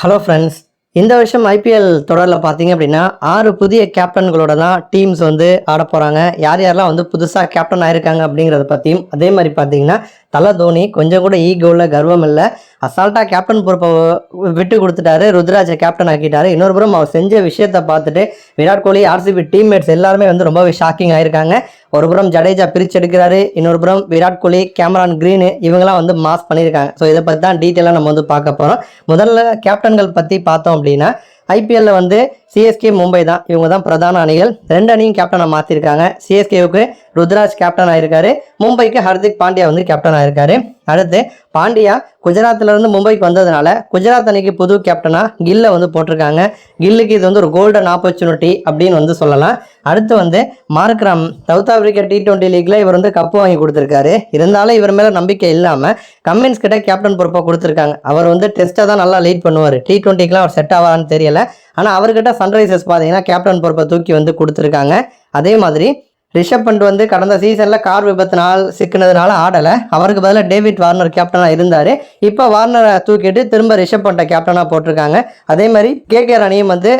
Hello friends இந்த வருஷம் IPL தொடரில் பார்த்தீங்க அப்படின்னா ஆறு புதிய கேப்டன்களோட தான் டீம்ஸ் வந்து ஆட போகிறாங்க யார் யாரெல்லாம் வந்து புதுசாக கேப்டன் ஆயிருக்காங்க அப்படிங்கிறத பற்றியும் அதே மாதிரி பார்த்தீங்கன்னா தலை தோனி கொஞ்சம் கூட ஈகோவில் கர்வம் இல்லை. அசால்ட்டாக கேப்டன் பொறுப்பை விட்டு கொடுத்துட்டாரு. ருத்ராஜை கேப்டன் ஆக்கிட்டாரு. இன்னொரு புறம் அவர் செஞ்ச விஷயத்தை பார்த்துட்டு விராட் கோலி ஆர்சிபி டீம்மேட்ஸ் எல்லாருமே வந்து ரொம்பவே ஷாக்கிங் ஆயிருக்காங்க. ஒரு புறம் ஜடேஜா பிரிச்சு எடுக்கிறாரு இன்னொரு புறம் விராட் கோலி கேமரான் கிரீனு இவங்கெல்லாம் வந்து மாஸ் பண்ணியிருக்காங்க. ஸோ இதை பற்றி தான் டீட்டெயிலாக நம்ம வந்து பார்க்க போகிறோம் முதல்ல கேப்டன்கள் பற்றி பார்த்தோம் அப்படின்னா ஐபிஎல்ல வந்து சிஎஸ்கே மும்பை தான். இவங்க தான் பிரதான அணிகள். ரெண்டு அணியும் கேப்டனை மாற்றிருக்காங்க சிஎஸ்கேவுக்கு ருத்ராஜ் கேப்டன் ஆயிருக்காரு. மும்பைக்கு ஹர்திக் பாண்டியா வந்து கேப்டன் ஆயிருக்காரு. அடுத்து பாண்டியா குஜராத்ல இருந்து மும்பைக்கு வந்ததுனால குஜராத் அணிக்கு புது கேப்டனாக கில்லை வந்து போட்டிருக்காங்க. கில்லுக்கு இது வந்து ஒரு கோல்டன் ஆப்பர்ச்சுனிட்டி அப்படின்னு வந்து சொல்லலாம். அடுத்து வந்து Markram South Africa T twenty லீக்ல இவர் வந்து கப்பு வாங்கி கொடுத்துருக்காரு. இருந்தாலும் இவர் மேல நம்பிக்கை இல்லாம கம்மின்ஸ் கிட்ட கேப்டன் பொறுப்பாக கொடுத்துருக்காங்க. அவர் வந்து டெஸ்ட்டை தான் நல்லா லீட் பண்ணுவார். டி டுவெண்ட்டிக்கெலாம் அவர் செட் ஆவான்னு தெரியல. ஆனால் அவர்கிட்ட சன்ரைசர்ஸ் பார்த்தீங்கன்னா கேப்டன் பொறுப்பை தூக்கி வந்து கொடுத்துருக்காங்க. அதே மாதிரி ரிஷப் பண்ட் வந்து கடந்த சீசனில் கார் விபத்தினால் சிக்கினதுனால ஆடலை. அவருக்கு பதிலாக டேவிட் வார்னர் கேப்டனாக இருந்தார். இப்போ வார்னரை தூக்கிட்டு திரும்ப ரிஷப் பண்ட்டை கேப்டனாக போட்டிருக்காங்க. அதே மாதிரி கேகேஆர் அணியும் வந்து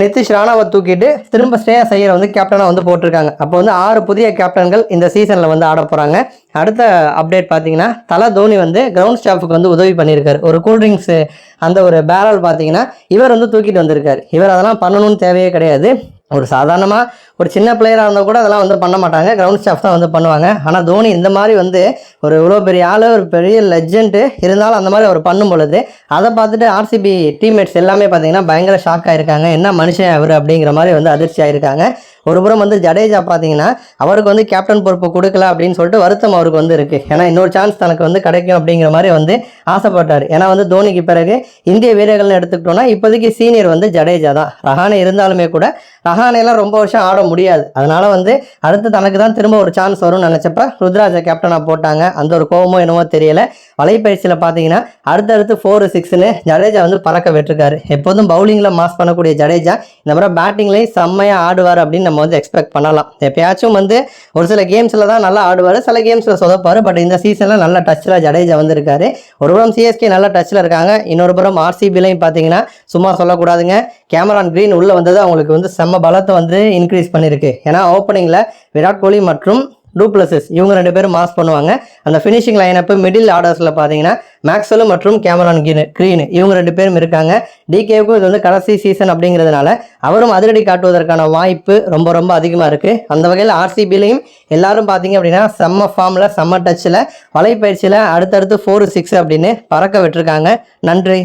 நிதிஷ் ராணாவை தூக்கிட்டு திரும்ப ஸ்ரேயா ஐயரை வந்து கேப்டனாக வந்து போட்டிருக்காங்க. அப்போ வந்து ஆறு புதிய கேப்டன்கள் இந்த சீசனில் வந்து ஆட போகிறாங்க அடுத்த அப்டேட் பார்த்தீங்கன்னா தலை தோனி வந்து கிரவுண்ட் ஸ்டாஃபுக்கு வந்து உதவி பண்ணியிருக்காரு. ஒரு கூல்ட்ரிங்க்ஸு அந்த ஒரு பேரல் பார்த்தீங்கன்னா இவர் வந்து தூக்கிட்டு வந்திருக்காரு. இவர் அதெல்லாம் பண்ணணும்னு தேவையே கிடையாது. ஒரு சாதாரணமாக ஒரு சின்ன பிளேயராக இருந்தால் கூட அதெல்லாம் வந்து பண்ண மாட்டாங்க. கிரவுண்ட் ஸ்டாஃப் தான் வந்து பண்ணுவாங்க. ஆனால் தோனி இந்த மாதிரி வந்து ஒரு இவ்வளோ பெரிய ஆள் ஒரு பெரிய லெஜெண்ட்டு இருந்தாலும் அந்த மாதிரி அவர் பண்ணும் பொழுது அதை பார்த்துட்டு ஆர்சிபி டீம்மேட்ஸ் எல்லாமே பார்த்தீங்கன்னா பயங்கர ஷாக் ஆகிருக்காங்க என்ன மனுஷன் அவர் அப்படிங்கிற மாதிரி வந்து அதிர்ச்சி ஆகிருக்காங்க ஒரு புறம் வந்து ஜடேஜா பார்த்தீங்கன்னா அவருக்கு வந்து கேப்டன் பொறுப்பு கொடுக்கல அப்படின்னு சொல்லிட்டு வருத்தம் அவருக்கு வந்து இருக்குது ஏன்னா இன்னொரு சான்ஸ் தனக்கு வந்து கிடைக்கும் அப்படிங்கிற மாதிரி வந்து ஆசைப்பட்டார். ஏன்னா வந்து தோனிக்கு பிறகு இந்திய வீரர்கள்னு எடுத்துக்கிட்டோம்னா இப்போதைக்கு சீனியர் வந்து ஜடேஜா தான். ரஹானே இருந்தாலுமே கூட ரஹானேலாம் ரொம்ப வருஷம் ஆட முடியாது. அதனால வந்து அடுத்து தனக்கு தான் திரும்ப ஒரு சான்ஸ் வரும்னு நினச்சப்ப ருத்ராஜை கேப்டனாக போட்டாங்க. அந்த ஒரு கோபமோ என்னமோ தெரியல. வலைப்பயிற்சியில் பார்த்தீங்கன்னா அடுத்தடுத்து ஃபோர் சிக்ஸ்னு ஜடேஜா வந்து பறக்க விட்டுருக்காரு. எப்போதும் பவுலிங்கில் மாஸ் பண்ணக்கூடிய ஜடேஜா இந்த மாதிரி பேட்டிங்லேயும் செம்மையாக ஆடுவார் அப்படின்னு நம்ம வந்து எக்ஸ்பெக்ட் பண்ணலாம். எப்பயாச்சும் வந்து ஒரு சில கேம்ஸில் தான் நல்லா ஆடுவார். சில கேம்ஸில் சொதப்பார். பட் இந்த சீசனில் நல்ல டச்சில் ஜடேஜா வந்திருக்காரு. ஒரு புறம் சிஎஸ்கே நல்ல டச்சில் இருக்காங்க. இன்னொரு புறம் ஆர்சிபிலையும் பார்த்தீங்கன்னா சும்மா சொல்லக்கூடாதுங்க. கேமரான் கிரீன் உள்ளே வந்தது அவங்களுக்கு வந்து செம்ம பலத்தை வந்து இன்க்ரீஸ் பண்ணியிருக்கு ஏன்னா ஓப்பனிங்கில் விராட் கோலி மற்றும் டூப்ளசஸ் இவங்க ரெண்டு பேரும் மாஸ் பண்ணுவாங்க. அந்த ஃபினிஷிங் லைனப்பு மிடில் ஆர்டர்ஸில் பார்த்தீங்கன்னா மேக்ஸ்வெலும் மற்றும் கேமரான் கீனு க்ரீன் இவங்க ரெண்டு பேரும் இருக்காங்க. டிகேவுக்கும் இது வந்து கடைசி சீசன் அப்படிங்கிறதுனால அவரும் அதிரடி காட்டுவதற்கான வாய்ப்பு ரொம்ப ரொம்ப அதிகமாக இருக்குது அந்த வகையில் ஆர்சிபிலையும் எல்லாரும் பார்த்தீங்க அப்படின்னா செம்ம ஃபார்மில் செம்ம டச்சில் வலைப்பயிற்சியில் அடுத்தடுத்து ஃபோர் சிக்ஸ் அப்படின்னு பறக்க விட்டுருக்காங்க. நன்றி.